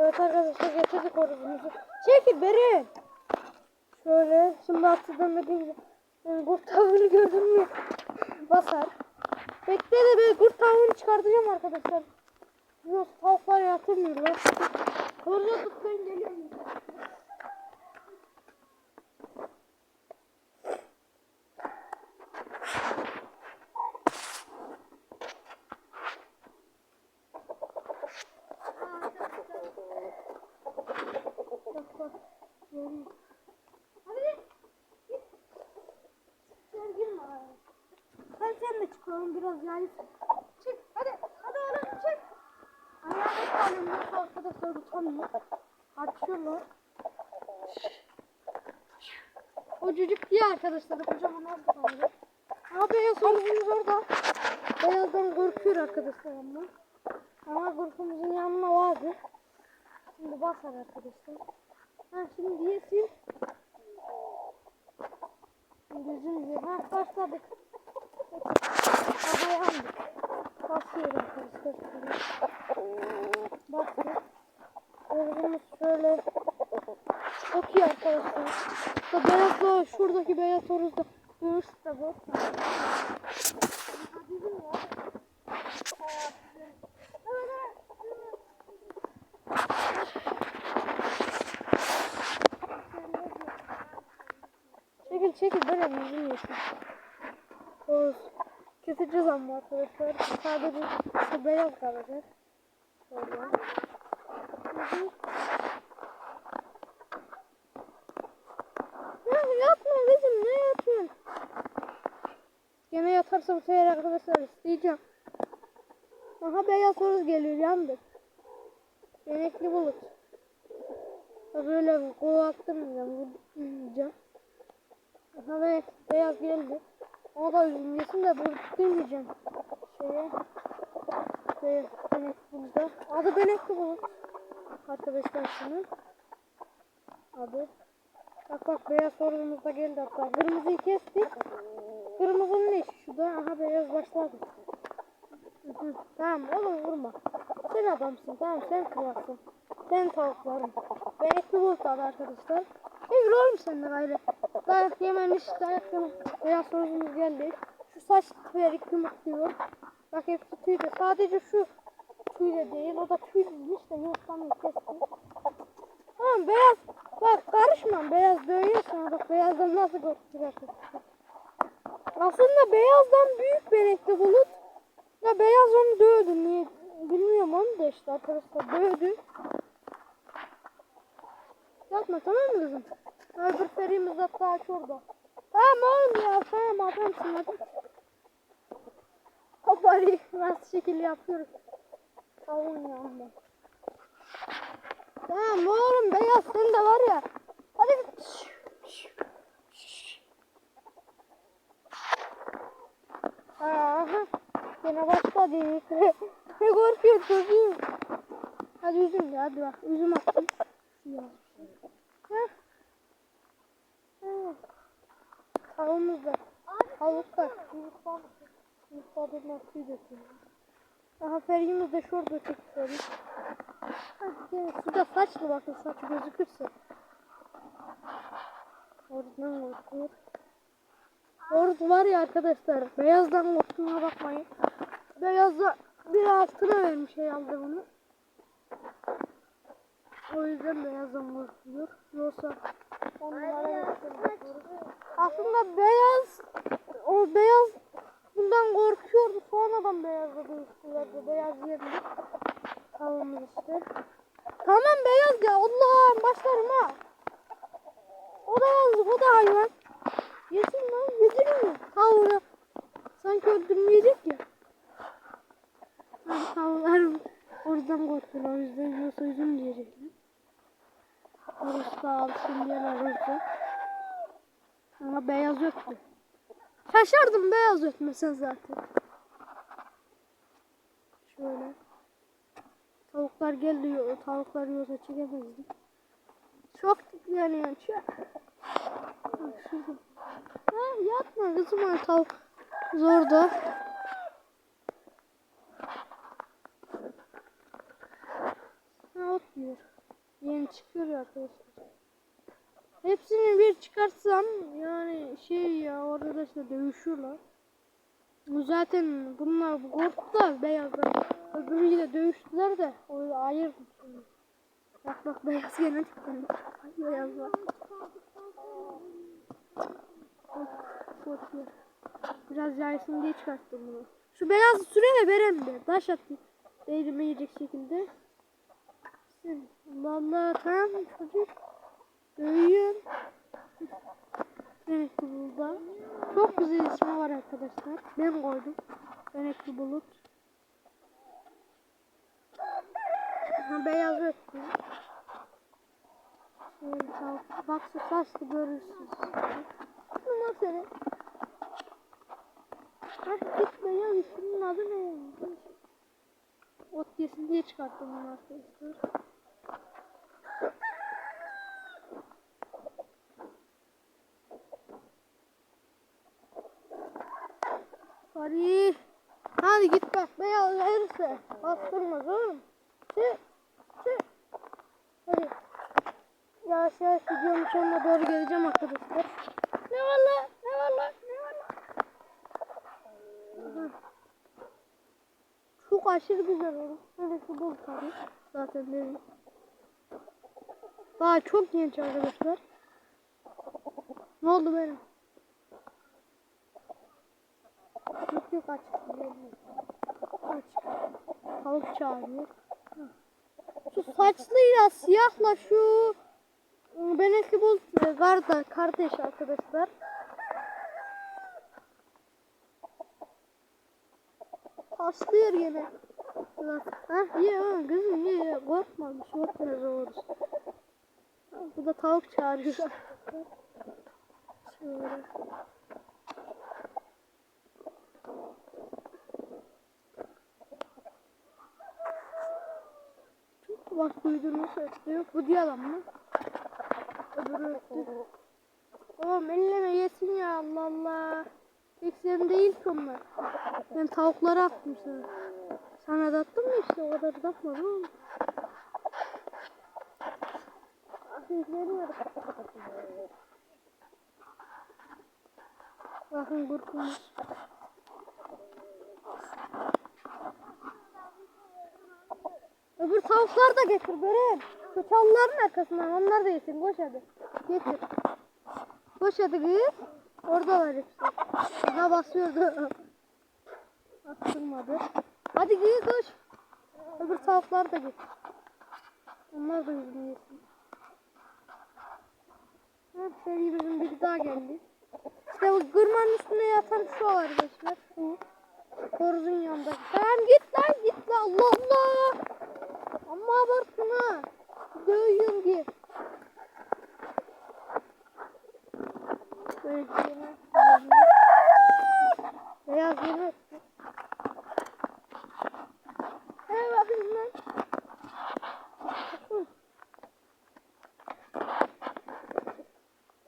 Evet arkadaşlar getirdik horozumuzu. Çekil beri. Şöyle şimdi attıdan dediğim yani kurt tavuğunu gördün mü? Basar. Bekle de ben kurt tavuğunu çıkartacağım arkadaşlar. Yoksa tavuklar yatırmıyorlar. Horozu tut ben geliyorum. Bak bak. Görüyor. Hadi git. Sen girme araya. Hadi sen de biraz yani. Çık hadi. Hadi oğlum çık. Ayağını kalın. Yoksa arkadaşlar utanmıyor. Açıyorlar. O çocuk diye arkadaşlar. Kocaman az kaldı. Ama beyaz horozumuz orada. Beyazdan korkuyor arkadaşlar ama. Ama korkumuzun yanına vardı. Şimdi basar arkadaşlar. Ha şimdi yesin. Gözüm diyor. Ha başladık. Havaya aldık. Basıyor arkadaşlar. Bastık. Gözümüz şöyle. Çok iyi arkadaşlar. İşte beyaz da şuradaki beyaz horoz da. Görürsün de bu. Çekil çekil böyle yüzüm yesin. Oğuz. Keseceğiz ama arkadaşlar. Sadece şu beyaz kalacak. Şöyle. Ya yatma kızım ne yatıyorsun? Gene yatarsa bu sefer arkadaşlar isteyeceğim. Aha beyaz horoz geliyor yandık. Yemekli bulut. Böyle kovattırmayacağım. Vurmayacağım. Aha be, beyaz geldi. Üzüm yesin de vurdurmayacağım. Şeye. Şeye. Benekli bulut'a. Adı benekli bulut. Arkadaşlar şunun. Adı. Bak bak beyaz sorunumuz da geldi hatta. Kırmızıyı kestik. Kırmızının ne işi şurada? Aha beyaz başladı. Tamam oğlum vurma. Sen adamsın tamam sen kralsın. Sen tavukların. Benekli bulut adı arkadaşlar. Gül oğlum sen de gayrı. Dayak yememiş dayak yememiş. Beyaz sorunumuz geldi. Şu saç verik yumurtluyor. Bak hepsi tüyde. Sadece şu tüyde değil. O da tüylüymüş de yumurtlamayı kestik. Tamam beyaz. Bak karışma beyaz dövüyor sana bak beyazdan nasıl korkacak. Aslında beyazdan büyük benekli bulut. Ya beyaz onu dövdü niye bilmiyorum onu da işte arkadaşlar dövdü. Yapma tamam mı kızım? Öbür ferimiz hatta aç orada. Tamam oğlum ya tamam adamsın hadi. Kopari nasıl şekil yapıyoruz. Tavuğun yanında. Tamam oğlum beyaz sen de var ya. Hadi git. Aha. Yine başladı. ne korkuyor çocuğum. Hadi üzüm de hadi bak. Üzüm attım. Ya. Heh. Heh. Tavuğumuz da. Tavuk var. Yumurta. Yumurta bir nasıl döküyor. Aha ferimiz de şurada çekiyoruz. Hadi suda saçlı bakın saçı gözükürse. Oradan korkuyor. Orada var ya arkadaşlar beyazdan korktuğuna bakmayın. Beyazda bir altına vermiş herhalde bunu. O yüzden beyazdan korkuyor. Yoksa. Aslında beyaz o beyaz bundan korkuyordu. Sonradan beyaza dönüştülerdi. Beyaz yerine. İşte. Tamam beyaz ya. Allah'ım başlarım ha. O da yazık. O da hayvan. Yesin lan. Yedirin mi? Tavuğu. Sanki öldürmeyecek ya. Tavuklarım oradan korkuyorlar. O yüzden yoksa üzüm diyecekler. Da alsın diyorlar orada. Ama beyaz yoktu. Şaşırdım beyaz ötmesen zaten. Şöyle. Tavuklar geliyor. Tavuklar yoksa çekemezdim. Çok yani çok. Ha, yatma kızım o tavuk. Zorda. Ha, ot çıkıyor. Yeni çıkıyor arkadaşlar. Hepsini bir çıkarsam yani şey ya orada da işte dövüşüyorlar. Zaten bunlar bu korktu da beyazlar. Öbürüyle dövüştüler de o ayırdım şimdi. Bak bak beyaz gene. Ay beyaz var. Biraz yaysın diye çıkarttım bunu. Şu beyazı sürene verem de. Taş atayım. Değirime yiyecek şekilde. Allah tamam çocuk. Dövüyor. Benekli Bulut'a. Çok güzel ismi var arkadaşlar. Ben koydum. Benekli Bulut. Ha, beyaz öttü. Şöyle şu saçlı görürsünüz. Bunlar seni. Hah git beyaz isminin adı ne? Ot yesin diye çıkarttım bunu arkadaşlar. Hadi. Hadi git bak beyaz verirse. Bastırmaz oğlum. Çık. Çık. Hadi. Yavaş yavaş videonun sonuna doğru geleceğim arkadaşlar. Ne var lan? Ne var lan? Ne var lan? Aha. Çok aşırı güzel oldu. Evet bu bol tabii. Zaten dedim. Daha çok genç arkadaşlar. Ne oldu benim? Yok yok aç. Aç. Tavuk çağırıyor. Şu saçlıyla siyahla şu ıı, benekli bul karda kardeş arkadaşlar. Taslıyor yine. Ha ye ha kızım ye ye korkma bir şey olmaz oluruz. Bu da tavuk çağırıyor. Şöyle. Bak duydunuz öttü. Yok bu diye adam mı? Öbürü öttü. Oğlum elleme yesin ya Allah Allah. Tek değil ki onlar. Ben tavukları attım sana. Sana da attım mı işte o kadar da atmadım ama. Bakın kurtulmuş. Öbür tavuklar da getir Beren. Şu çalıların arkasından onlar da yesin. Koş hadi. Getir. Koş hadi kız. Orada var hepsi. Aha basıyordu. Bastırmadı. Hadi kız koş. Öbür tavuklar da getir. Onlar da yüzünü yesin. Ha, sevgilimizin biri daha geldi. İşte bu gırmanın üstüne yatan şu arkadaşlar. Şu. Horuzun yanında. Tamam git lan git lan. Allah Allah. Amma abarttın ha. Dövüyorum diye. Böyle şeyler. Yemek. Hey bakayım lan.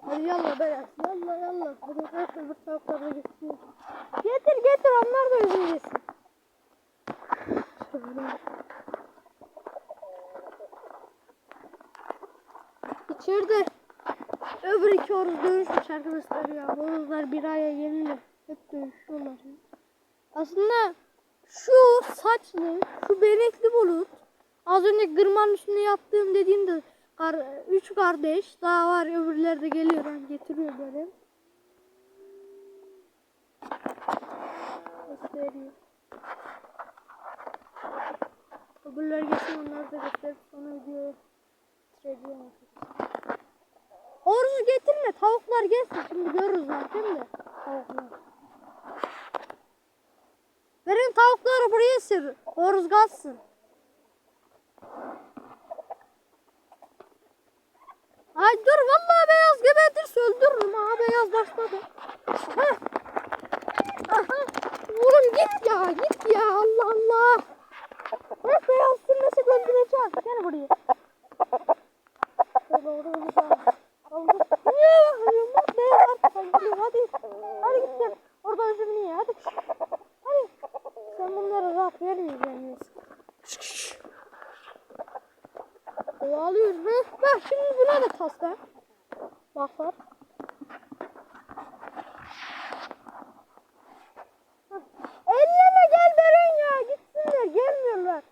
Hadi yallah beyaz. Yallah yallah. Hadi kaç öbür taraflarda getiriyor. Getir getir onlar da üzüm yesin. Şöyle. İçeride öbür iki horuz dövüşmüş arkadaşlar ya. Horozlar bir aya yenile. Hep dövüşüyorlar. Aslında şu saçlı, şu benekli bulut az önce gırmanın üstüne yattığım dediğimde kar, üç kardeş daha var öbürleri de geliyor yani getiriyor böyle. Gösteriyor. Öbürleri geçsin onları da gösterip sonra videoya bitireceğim. Horuzu getirme tavuklar gelsin şimdi görürüz zaten de tavuklar. Verin tavukları buraya sür. Horuz kalsın. Ay dur vallahi beyaz gebertirse öldürürüm ha beyaz başladı. Aha. Aha. Oğlum git ya git ya Allah Allah. Bak beyaz sürmesi öldüreceğim. Gel buraya. Şöyle oraya bir daha. Niye bakıyorsun lan beyaz artık öldürüyor hadi. Hadi git gel. Orada niye hadi. Hadi. Şimdi buna da tasla. Bak bak. Hah. Elleme gel Beren ya gitsinler gelmiyorlar.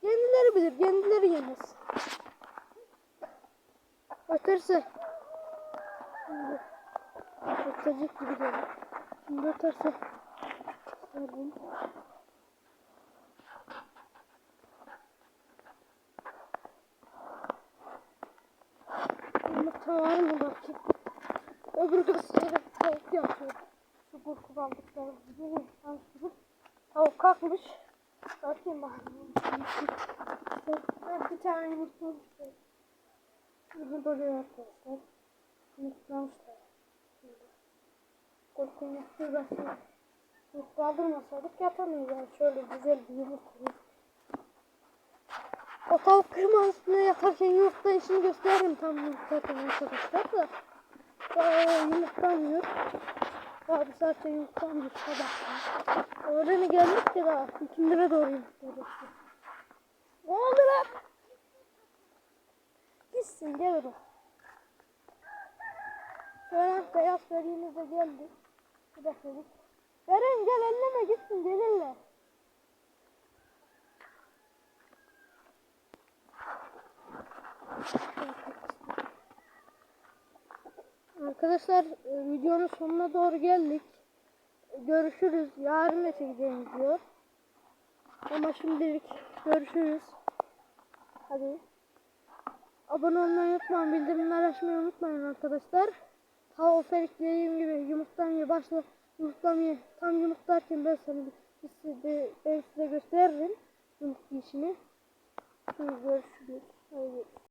Kendileri bilir kendileri yemez. Öterse. Ötecek gibi geliyor. Şimdi öterse. Sardım. Yumurta var mı bakayım. Öbür gazetede tavuk yapıyor. Şu burku aldıkları gibi. Şanslı. Tavuk kalkmış. Bakayım bakayım. Bir tane yumurta olmuş. Bunu böyle arkadaşlar. Yumurtlamışlar. Korkun yaptığı basın. Yumurta kaldırmasaydık yapamayız yani. Şöyle güzel bir yumurta. O tavuk kırma üstüne yatarken yumurta işini gösteririm tam yumurtarken arkadaşlar da. Daha yumurtlamıyor. Bir saatte yumurtlamıyor sabah. Öyle mi geldik ki daha? İkindire doğru yumurtladı. Ne oldu lan? Gitsin gel oğlum. Şöyle beyaz verdiğimiz de geldi. Bir dakika git. Beren gel elleme gitsin gelirler. Arkadaşlar e, videonun sonuna doğru geldik. Görüşürüz. Yarın da çekeceğim diyor. Ama şimdilik görüşürüz. Hadi. Abone olmayı unutmayın. Bildirimleri açmayı unutmayın arkadaşlar. Ta o ferik dediğim gibi yumurtlamayı başla yumurtlamayı tam yumurtlarken ben sana size, ben size gösteririm yumurtlu işini. Şimdi görüşürüz. Hadi.